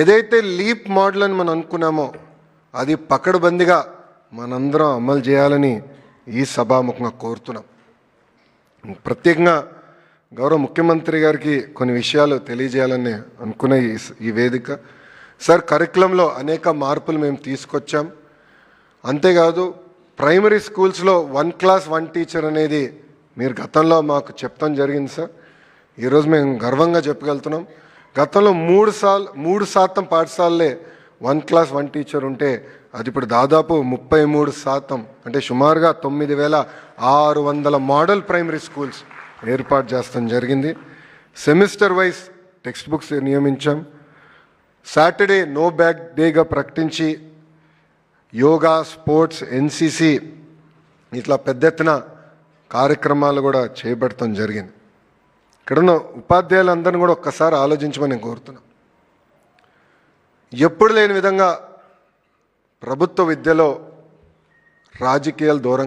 ఏదైతే leap model అని మనం అనుకున్నామో అది పకడ్బందీగా మనందరం అమలు చేయాలని ఈ సభాముఖంగా కోరుతున్నాం. ప్రత్యేకంగా గౌరవ ముఖ్యమంత్రి గారికి కొన్ని విషయాలు తెలియజేయాలని అనుకున్న ఈ ఈ వేదిక. సార్ కరికులంలో అనేక మార్పులు మేము తీసుకొచ్చాం. అంతేకాదు ప్రైమరీ స్కూల్స్లో వన్ క్లాస్ వన్ టీచర్ అనేది మీరు గతంలో మాకు చెప్తాం జరిగింది సార్. ఈరోజు మేము గర్వంగా చెప్పగలుగుతున్నాం. గతంలో మూడు సార్లు మూడు శాతం పాఠశాలలే వన్ క్లాస్ వన్ టీచర్ ఉంటే అది ఇప్పుడు దాదాపు ముప్పై మూడు శాతం. అంటే సుమారుగా తొమ్మిది వేల ఆరు వందల మోడల్ ప్రైమరీ స్కూల్స్ ఏర్పాటు చేస్తాం జరిగింది. సెమిస్టర్ వైజ్ టెక్స్ట్ బుక్స్ నియమించాం. సాటర్డే నో బ్యాగ్ డేగా ప్రకటించి యోగా స్పోర్ట్స్ ఎన్సిసి ఇట్లా పెద్ద ఎత్తున కార్యక్రమాలు కూడా చేపడటం జరిగింది. ఇక్కడున్న ఉపాధ్యాయులందరినీ కూడా ఒక్కసారి ఆలోచించమని నేను కోరుతున్నా. ఎప్పుడు లేని విధంగా ప్రభుత్వ విద్యలో రాజకీయాలు దూరం